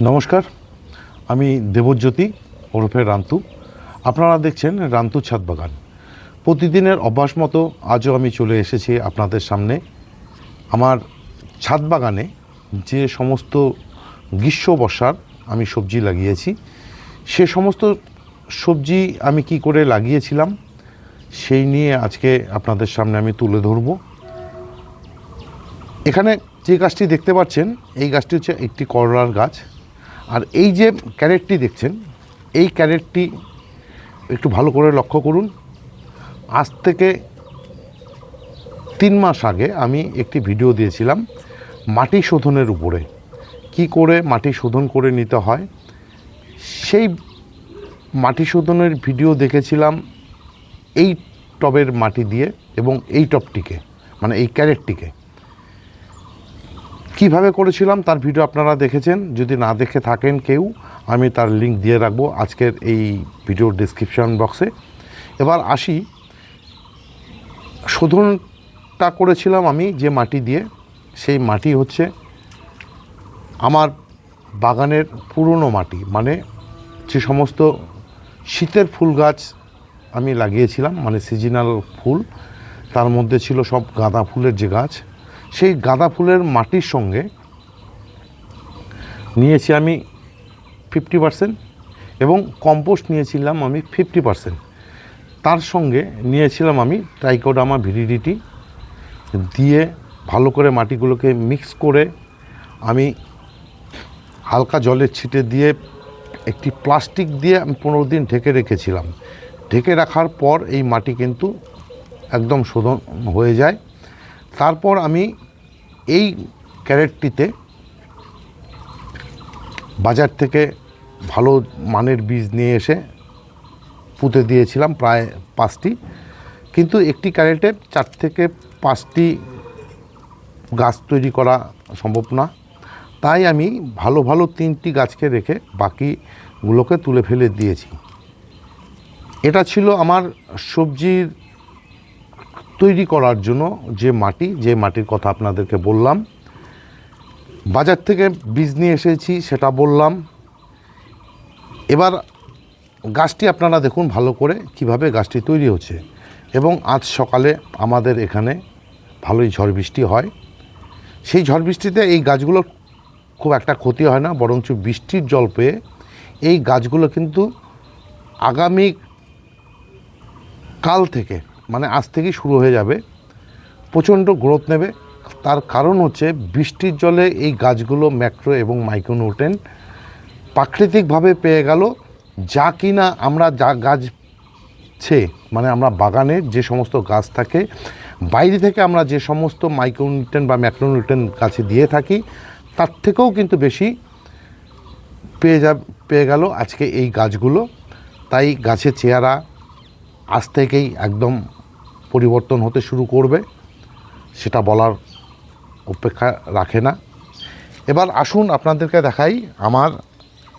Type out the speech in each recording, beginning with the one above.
নমস্কার, আমি দেবজ্যোতি ওরফে রান্তু। আপনারা দেখছেন রান্তু ছাদ বাগান। প্রতিদিনের অভ্যাস মতো আজও আমি চলে এসেছি আপনাদের সামনে। আমার ছাদ বাগানে যে সমস্ত গ্রীষ্ম বর্ষার আমি সবজি লাগিয়েছি, সে সমস্ত সবজি আমি কি করে লাগিয়েছিলাম, সেই নিয়ে আজকে আপনাদের সামনে আমি তুলে ধরবো। এখানে যে গাছটি দেখতে পাচ্ছেন, এই গাছটি হচ্ছে একটি করলার গাছ। আর এই যে ক্যারেটটি দেখছেন, এই ক্যারেটটি একটু ভালো করে লক্ষ্য করুন। আজ থেকে তিন মাস আগে আমি একটি ভিডিও দিয়েছিলাম মাটি শোধনের উপরে। কি করে মাটি শোধন করে নিতে হয়? সেই মাটি শোধনের ভিডিও দেখেছিলাম এই টবের মাটি দিয়ে এবং এই টবটিকে মানে এই ক্যারেটটিকে। কীভাবে করেছিলাম তার ভিডিও আপনারা দেখেছেন। যদি না দেখে থাকেন কেউ, আমি তার লিংক দিয়ে রাখব আজকের এই ভিডিওর ডিসক্রিপশন বক্সে এবার আসি, শোধনটা করেছিলাম আমি যে মাটি দিয়ে। সেই মাটি হচ্ছে আমার বাগানের পুরনো মাটি মানে যে সমস্ত শীতের ফুল গাছ আমি লাগিয়েছিলাম মানে সিজনাল ফুল। তার মধ্যে ছিল সব গাঁদা ফুলের যে গাছ। সেই গাঁদা ফুলের মাটির সঙ্গে নিয়েছি আমি ফিফটি পারসেন্ট এবং কম্পোস্ট নিয়েছিলাম আমি ফিফটি পারসেন্ট। তার সঙ্গে নিয়েছিলাম আমি ট্রাইকোডামা ভিডিডিটি দিয়ে ভালো করে মাটিগুলোকে মিক্স করে আমি হালকা জলের ছিটে দিয়ে একটি প্লাস্টিক দিয়ে আমি পনেরো দিন ঢেকে রেখেছিলাম। ঢেকে রাখার পর এই মাটি কিন্তু একদম শোধন হয়ে যায়। তারপর আমি এই ক্যারেটটিতে বাজার থেকে ভালো মানের বীজ নিয়ে এসে পুঁতে দিয়েছিলাম প্রায় পাঁচটি। কিন্তু একটি ক্যারেটে চার থেকে পাঁচটি গাছ তৈরি করা সম্ভব না। তাই আমি ভালো ভালো তিনটি গাছকে রেখে বাকিগুলোকে তুলে ফেলে দিয়েছি। এটা ছিল আমার সবজির তৈরি করার জন্য যে মাটি, যে মাটির কথা আপনাদেরকে বললাম, বাজার থেকে বীজ নিয়ে এসেছি সেটা বললাম। এবার গাছটি আপনারা দেখুন ভালো করে কীভাবে গাছটি তৈরি হচ্ছে। এবং আজ সকালে আমাদের এখানে ভালোই ঝড় বৃষ্টি হয়। সেই ঝড় বৃষ্টিতে এই গাছগুলোর খুব একটা ক্ষতি হয় না, বরঞ্চ বৃষ্টির জল পেয়ে এই গাছগুলো কিন্তু আগামী কাল থেকে মানে আজ থেকেই শুরু হয়ে যাবে। প্রচণ্ড গ্রোথ নেবে। তার কারণ হচ্ছে বৃষ্টির জলে এই গাছগুলো ম্যাক্রো এবং মাইক্রোনিউট্রেন প্রাকৃতিকভাবে পেয়ে গেল। যা কিনা আমরা যা গাছছে মানে আমরা বাগানে যে সমস্ত গাছ থাকে, বাইরে থেকে আমরা যে সমস্ত মাইক্রোনিউট্রেন বা ম্যাক্রোনিউট্রেন গাছে দিয়ে থাকি, তার থেকেও কিন্তু বেশি পেয়ে যা, পেয়ে গেল আজকে এই গাছগুলো। তাই গাছের চেহারা আজ থেকেই একদম পরিবর্তন হতে শুরু করবে, সেটা বলার অপেক্ষা রাখে না। এবার আসুন আপনাদেরকে দেখাই আমার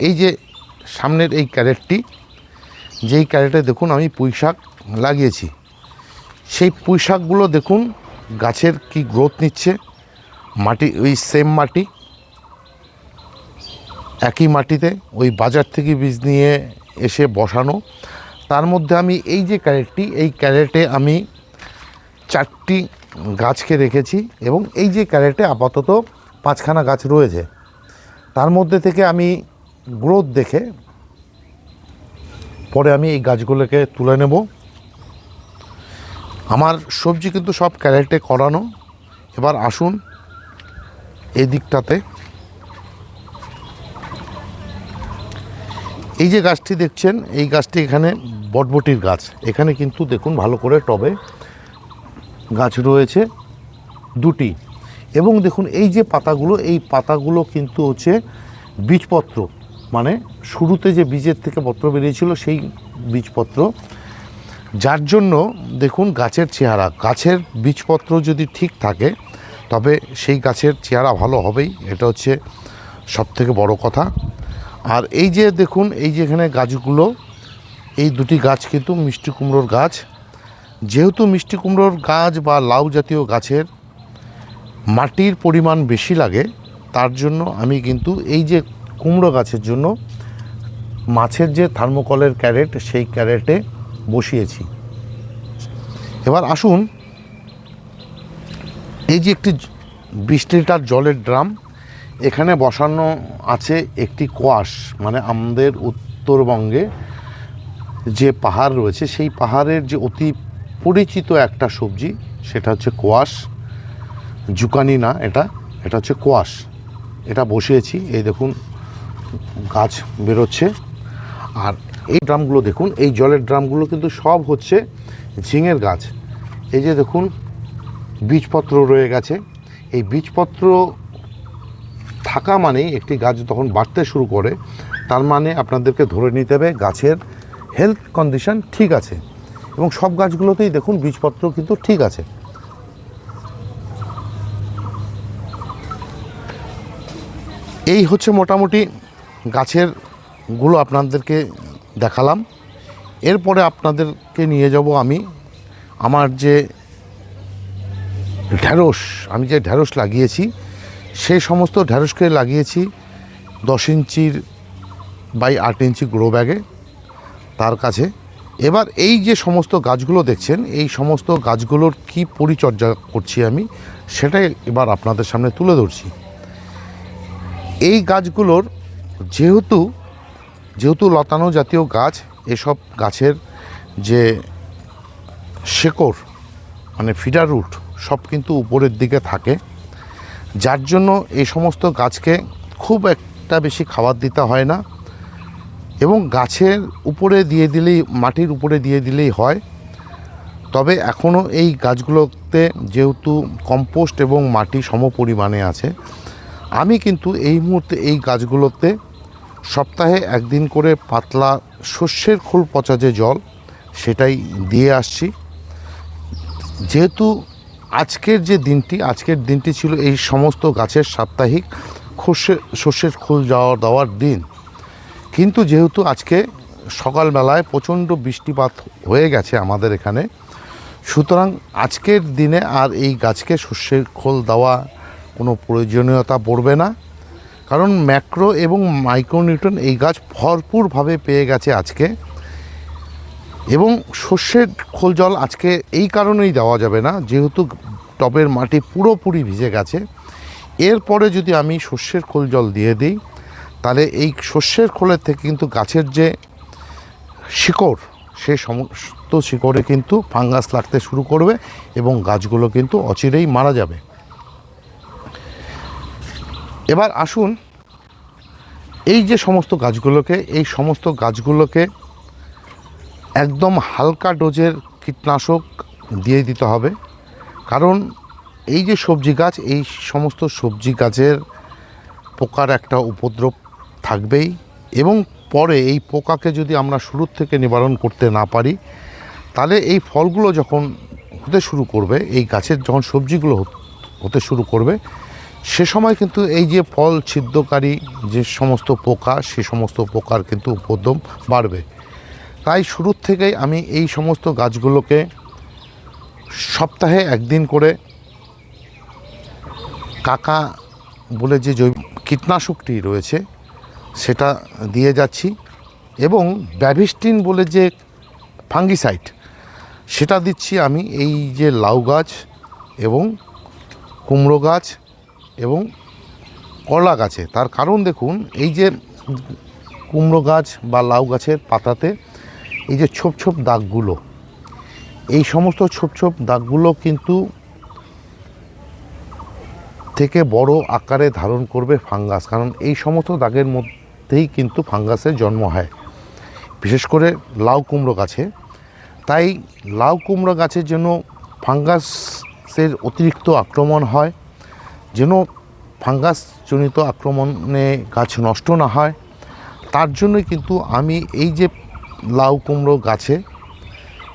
এই যে সামনের এই ক্যারেটটি, যেই ক্যারেটে দেখুন আমি পুঁই শাক লাগিয়েছি। সেই পুঁই শাকগুলো দেখুন, গাছের কি গ্রোথ নিচ্ছে, মাটি, ওই সেম মাটি, একই মাটিতে ওই বাজার থেকে বীজ নিয়ে এসে বসানো। তার মধ্যে আমি এই যে ক্যারেটটি, এই ক্যারেটে আমি চারটি গাছকে রেখেছি এবং এই যে ক্যারেটে আপাতত পাঁচখানা গাছ রয়েছে, তার মধ্যে থেকে আমি গ্রোথ দেখে পরে আমি এই গাছগুলোকে তুলে নেব। আমার সবজি কিন্তু সব ক্যারেটে করানো। এবার আসুন এই দিকটাতে। এই যে গাছটি দেখছেন, এই গাছটি এখানে বটবটির গাছ। এখানে কিন্তু দেখুন ভালো করে টবে গাছ রয়েছে দুটি। এবং দেখুন, এই যে পাতাগুলো, এই পাতাগুলো কিন্তু হচ্ছে বীজপত্র। মানে শুরুতে যে বীজের থেকে পত্র বেরিয়েছিল, সেই বীজপত্র। যার জন্য দেখুন, গাছের চেহারা, গাছের বীজপত্র যদি ঠিক থাকে, তবে সেই গাছের চেহারা ভালো হবেই, এটা হচ্ছে সবথেকে বড় কথা। আর এই যে দেখুন, এই যে এখানে গাছগুলো, এই দুটি গাছ কিন্তু মিষ্টি কুমড়োর গাছ। যেহেতু মিষ্টি কুমড়োর গাছ বা লাউ জাতীয় গাছের মাটির পরিমাণ বেশি লাগে, তার জন্য আমি কিন্তু এই যে কুমড়ো গাছের জন্য মাছের যে থার্মোকলের ক্যারেট, সেই ক্যারেটে বসিয়েছি। এবার আসুন, এই যে একটি বিশ লিটার জলের ড্রাম, এখানে বসানো আছে একটি কোয়াশ মানে আমাদের উত্তরবঙ্গে যে পাহাড় রয়েছে, সেই পাহাড়ের যে অতি পরিচিত একটা সবজি, সেটা হচ্ছে কোয়াশ। জুকানি না এটা এটা হচ্ছে কোয়াশ। এটা বসিয়েছি, এই দেখুন, গাছ বেরোচ্ছে। আর এই ড্রামগুলো দেখুন, এই জলের ড্রামগুলো কিন্তু সব হচ্ছে ঝিঙের গাছ। এই যে দেখুন, বীজপত্র রয়ে গেছে। এই বীজপত্র থাকা মানেই একটি গাছ যখন বাড়তে শুরু করে। তার মানে আপনাদেরকে ধরে নিতে হবে, গাছের হেলথ কন্ডিশন ঠিক আছে। এবং সব গাছগুলোতেই দেখুন বীজপত্র কিন্তু ঠিক আছে। এই হচ্ছে মোটামুটি গাছেরগুলো আপনাদেরকে দেখালাম। এরপরে আপনাদেরকে নিয়ে যাব আমি। আমার যে ঢ্যাঁড়স আমি যে ঢ্যাঁড়স লাগিয়েছি, সেই সমস্ত ঢ্যাঁড়সকে লাগিয়েছি দশ ইঞ্চির বাই আট ইঞ্চি গ্রো ব্যাগে তার কাছে। এবার এই যে সমস্ত গাছগুলো দেখছেন, এই সমস্ত গাছগুলোর কি পরিচর্যা করছি আমি, সেটাই এবার আপনাদের সামনে তুলে ধরছি। এই গাছগুলোর যেহেতু যেহেতু লতানো জাতীয় গাছ, এসব গাছের যে শেকড় মানে ফিডার রুট, সব কিন্তু উপরের দিকে থাকে। যার জন্য এই সমস্ত গাছকে খুব একটা বেশি খাবার দিতে হয় না। এবং গাছের উপরে দিয়ে দিলেই, মাটির উপরে দিয়ে দিলেই হয়। তবে এখনও এই গাছগুলোতে যেহেতু কম্পোস্ট এবং মাটি সম পরিমাণে আছে, আমি কিন্তু এই মুহূর্তে এই গাছগুলোতে সপ্তাহে একদিন করে পাতলা শস্যের খোল পচা যে জল, সেটাই দিয়ে আসছি। যেহেতু আজকের যে দিনটি, আজকের দিনটি ছিল এই সমস্ত গাছের সাপ্তাহিক খসে শস্যের খোল যাওয়া, দেওয়ার দিন। কিন্তু যেহেতু আজকে সকালবেলায় প্রচণ্ড বৃষ্টিপাত হয়ে গেছে আমাদের এখানে, সুতরাং আজকের দিনে আর এই গাছকে শস্যের খোল দেওয়া কোনো প্রয়োজনীয়তা পড়বে না। কারণ ম্যাক্রো এবং মাইক্রোনিউটন এই গাছ ভরপুরভাবে পেয়ে গেছে আজকে। এবং শস্যের খোল জল আজকে এই কারণেই দেওয়া যাবে না, যেহেতু টবের মাটি পুরোপুরি ভিজে গেছে। এরপরে যদি আমি শস্যের খোল জল দিয়ে দিই তাহলে এই শস্যের খোলের থেকে কিন্তু গাছের যে শিকড়, সে সমস্ত শিকড়ে কিন্তু ফাঙ্গাস লাগতে শুরু করবে এবং গাছগুলো কিন্তু অচিরেই মারা যাবে। এবার আসুন, এই যে সমস্ত গাছগুলোকে, এই সমস্ত গাছগুলোকে একদম হালকা ডোজের কীটনাশক দিয়ে দিতে হবে। কারণ এই যে সবজি গাছ, এই সমস্ত সবজি গাছের পোকার একটা উপদ্রব থাকবেই এবং পরে এই পোকাকে যদি আমরা শুরুর থেকে নিবারণ করতে না পারি, তাহলে এই ফলগুলো যখন হতে শুরু করবে, এই গাছের যখন সবজিগুলো হত- শুরু করবে, সে সময় কিন্তু এই যে ফল ছিদ্রকারী যে সমস্ত পোকা, সে সমস্ত পোকার কিন্তু উপদ্রব বাড়বে। তাই শুরুর থেকেই আমি এই সমস্ত গাছগুলোকে সপ্তাহে একদিন করে কাকা বলে যে জৈব কীটনাশকটি রয়েছে সেটা দিয়ে যাচ্ছি। এবং ব্যাভিস্টিন বলে যে ফাঙ্গিসাইড, সেটা দিচ্ছি আমি এই যে লাউ গাছ এবং কুমড়ো গাছ এবং করলা গাছে। তার কারণ দেখুন, এই যে কুমড়ো গাছ বা লাউ গাছের পাতাতে এই যে ছোপ ছোপ দাগগুলো, এই সমস্ত ছোপ ছোপ দাগগুলো কিন্তু থেকে বড় আকারে ধারণ করবে ফাঙ্গাস। কারণ এই সমস্ত দাগের মধ্যেই কিন্তু ফাঙ্গাসের জন্ম হয়। বিশেষ করে লাউ কুমড়ো গাছে। তাই লাউ কুমড়ো গাছের জন্য ফাঙ্গাসের অতিরিক্ত আক্রমণ হয়, যেন ফাঙ্গাসজনিত আক্রমণে গাছ নষ্ট না হয়, তার জন্যই কিন্তু আমি এই যে লাউ কুমড়ো গাছে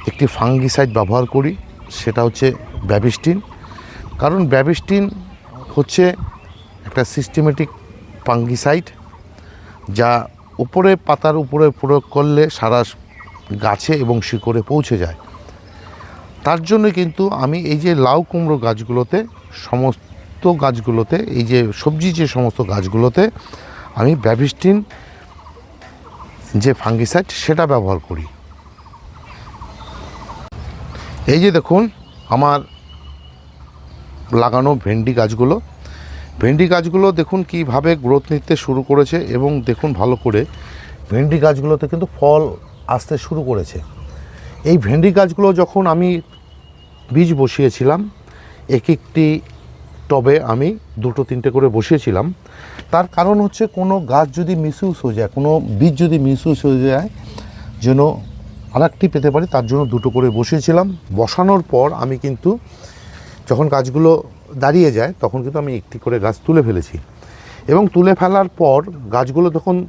একটি ফাঙ্গিসাইড ব্যবহার করি, সেটা হচ্ছে ব্যাবিস্টিন। কারণ ব্যাবিস্টিন হচ্ছে একটা সিস্টেমেটিক ফাঙ্গিসাইড যা উপরে পাতার উপরে প্রয়োগ করলে সারা গাছে এবং শিকড়ে পৌঁছে যায়। তার জন্য কিন্তু আমি এই যে লাউ কুমড়ো গাছগুলোতে সমস্ত গাছগুলোতে, এই যে সবজি যে সমস্ত গাছগুলোতে আমি ব্যাভিস্টিন যে ফাঙ্গিসাইড সেটা ব্যবহার করি। এই যে দেখুন, আমার লাগানো ভেন্ডি গাছগুলো ভেন্ডি গাছগুলো দেখুন কীভাবে গ্রোথ নিতে শুরু করেছে এবং দেখুন ভালো করে ভেন্ডি গাছগুলোতে কিন্তু ফল আসতে শুরু করেছে। এই ভেন্ডি গাছগুলো যখন আমি বীজ বসিয়েছিলাম এক একটি টবে আমি দুটো তিনটে করে বসিয়েছিলাম, তার কারণ হচ্ছে কোনো গাছ যদি মিসইউজ হয়ে যায়, কোনো বীজ যদি মিসইউজ হয়ে যায়, যেন আরেকটি পেতে পারি, তার জন্য দুটো করে বসিয়েছিলাম। বসানোর পর আমি কিন্তু যখন গাছগুলো দাঁড়িয়ে যায়, তখন কিন্তু আমি একটি করে গাছ তুলে ফেলেছি। এবং তুলে ফেলার পর গাছগুলো যখন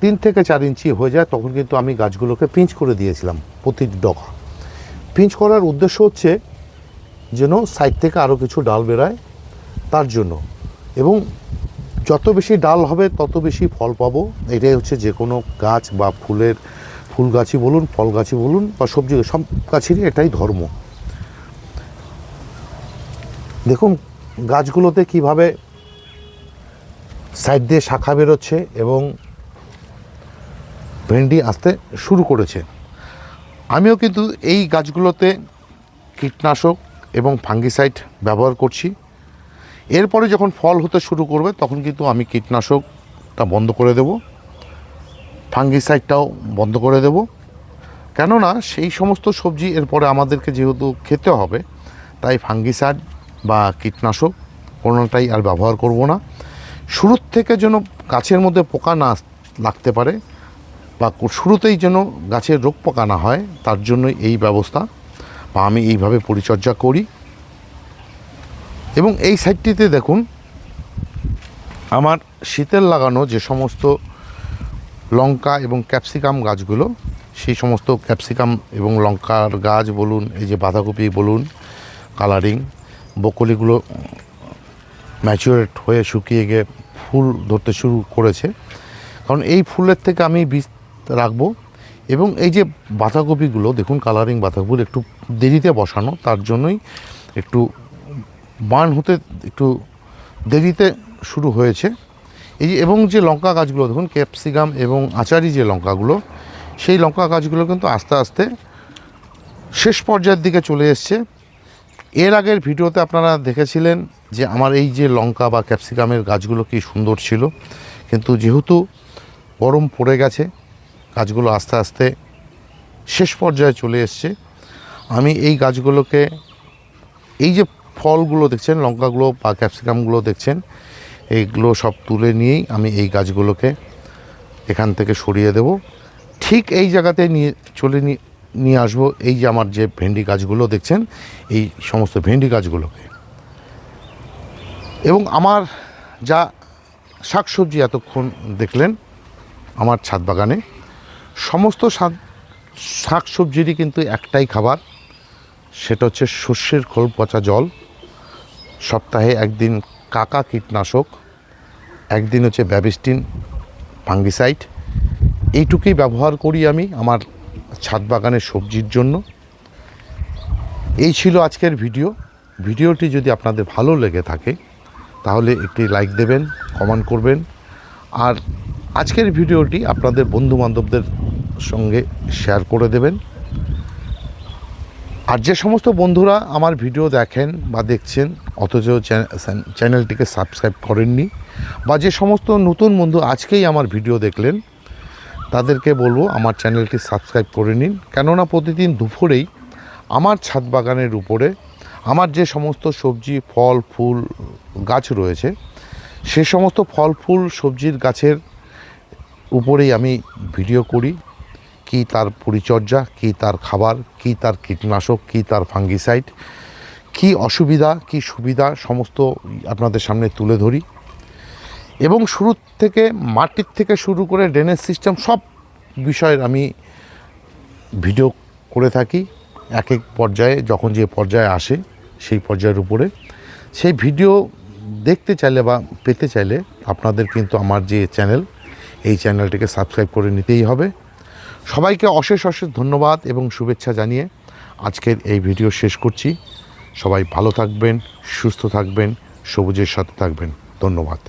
তিন থেকে চার ইঞ্চি হয়ে যায়, তখন কিন্তু আমি গাছগুলোকে পিঞ্চ করে দিয়েছিলাম প্রতিটি ডগা। পিঞ্চ করার উদ্দেশ্য হচ্ছে যেন সাইড থেকে আরও কিছু ডাল বেরায় তার জন্য। এবং যত বেশি ডাল হবে, তত বেশি ফল পাবো। এটাই হচ্ছে যে কোনো গাছ বা ফুলের, ফুল গাছই বলুন, ফল গাছই বলুন বা সবজি, সব গাছেরই এটাই ধর্ম। দেখুন, গাছগুলোতে কীভাবে সাইড দিয়ে শাখা বেরোচ্ছে এবং ভেন্ডি আসতে শুরু করেছে। আমিও কিন্তু এই গাছগুলোতে কীটনাশক এবং ফাঙ্গিসাইড ব্যবহার করছি। এরপরে যখন ফল হতে শুরু করবে, তখন কিন্তু আমি কীটনাশকটা বন্ধ করে দেব। ফাঙ্গিসাইডটাও বন্ধ করে দেব। কেননা, সেই সমস্ত সবজি এরপরে আমাদেরকে যেহেতু খেতে হবে, তাই ফাঙ্গিসাইড বা কীটনাশক, কোনোটাই আর ব্যবহার করব না। শুরুর থেকে যেন গাছের মধ্যে পোকা না লাগতে পারে বা শুরুতেই যেন গাছের রোগ পোকা না হয়, তার জন্য এই ব্যবস্থা বা আমি এইভাবে পরিচর্যা করি। এবং এই সাইডটিতে দেখুন, আমার শীতের লাগানো যে সমস্ত লঙ্কা এবং ক্যাপসিকাম গাছগুলো, সেই সমস্ত ক্যাপসিকাম এবং লঙ্কার গাছ বলুন, এই যে বাঁধাকপি বলুন, কালারিং বকলিগুলো ম্যাচিওরেট হয়ে শুকিয়ে গিয়ে ফুল ধরতে শুরু করেছে। কারণ এই ফুলের থেকে আমি বীজ রাখব এবং এই যে বাঁধাকপিগুলো, দেখুন কালারিং বাঁধাকপিগুলো একটু দেরিতে বসানো, তার জন্যই একটু বার্ন হতে একটু দেরিতে শুরু হয়েছে। এই যে এবং যে লঙ্কা গাছগুলো, দেখুন ক্যাপসিকাম এবং আচারি যে লঙ্কাগুলো, সেই লঙ্কা গাছগুলো কিন্তু আস্তে আস্তে শেষ পর্যায়ের দিকে চলে এসছে। এর আগের ভিডিওতে আপনারা দেখেছিলেন যে আমার এই যে লঙ্কা বা ক্যাপসিকামের গাছগুলো কি সুন্দর ছিল। কিন্তু যেহেতু গরম পড়ে গেছে, গাছগুলো আস্তে আস্তে শেষ পর্যায়ে চলে এসছে। আমি এই গাছগুলোকে এই যে ফলগুলো দেখছেন, লঙ্কাগুলো বা ক্যাপসিকামগুলো দেখছেন, এইগুলো সব তুলে নিয়েই আমি এই গাছগুলোকে এখান থেকে সরিয়ে দেব। ঠিক এই জায়গাতে নিয়ে চলে নিয়ে নিয়ে আসব। এই যে আমার যে ভেন্ডি গাছগুলো দেখছেন, এই সমস্ত ভেন্ডি গাছগুলোকে। এবং আমার যা শাকসবজি এতক্ষণ দেখলেন, আমার ছাদ বাগানে, সমস্ত শাক, শাকসবজিরই কিন্তু একটাই খাবার, সেটা হচ্ছে শস্যের খোল পচা জল। সপ্তাহে একদিন কাকা কীটনাশক, একদিন হচ্ছে ব্যাবিস্টিন ফাঙ্গিসাইড। এইটুকুই ব্যবহার করি আমি আমার ছাদ বাগানের সবজির জন্য। এই ছিল আজকের ভিডিও। ভিডিওটি যদি আপনাদের ভালো লেগে থাকে, তাহলে একটি লাইক দেবেন, কমেন্ট করবেন। আর আজকের ভিডিওটি আপনাদের বন্ধু বান্ধবদের সঙ্গে শেয়ার করে দেবেন। আর যে সমস্ত বন্ধুরা আমার ভিডিও দেখেন বা দেখছেন, অথচ চ্যানেলটিকে সাবস্ক্রাইব করেননি, বা যে সমস্ত নতুন বন্ধু আজকেই আমার ভিডিও দেখলেন তাদেরকে বলব আমার চ্যানেলটি সাবস্ক্রাইব করে নিন। কেননা প্রতিদিন দুপুরেই আমার ছাদ বাগানের উপরে আমার যে সমস্ত সবজি, ফল, ফুল, গাছ রয়েছে, সে সমস্ত ফল, ফুল, সবজির গাছের উপরেই আমি ভিডিও করি। কি তার পরিচর্যা, কি তার খাবার, কি তার কীটনাশক, কি তার ফাঙ্গিসাইড, কি অসুবিধা, কি সুবিধা, সমস্ত আপনাদের সামনে তুলে ধরি। এবং শুরু থেকে মাটির থেকে শুরু করে ড্রেনেজ সিস্টেম সব বিষয়ের আমি ভিডিও করে থাকি। এক এক পর্যায়ে, যখন যে পর্যায়ে আসে, সেই পর্যায়ের উপরে। সেই ভিডিও দেখতে চাইলে বা পেতে চাইলে আপনাদের কিন্তু আমার যে চ্যানেল এই চ্যানেলটিকে সাবস্ক্রাইব করে নিতেই হবে। সবাইকে অশেষ অশেষ ধন্যবাদ এবং শুভেচ্ছা জানিয়ে আজকের এই ভিডিও শেষ করছি। সবাই ভালো থাকবেন, সুস্থ থাকবেন, সবুজের সাথে থাকবেন। ধন্যবাদ।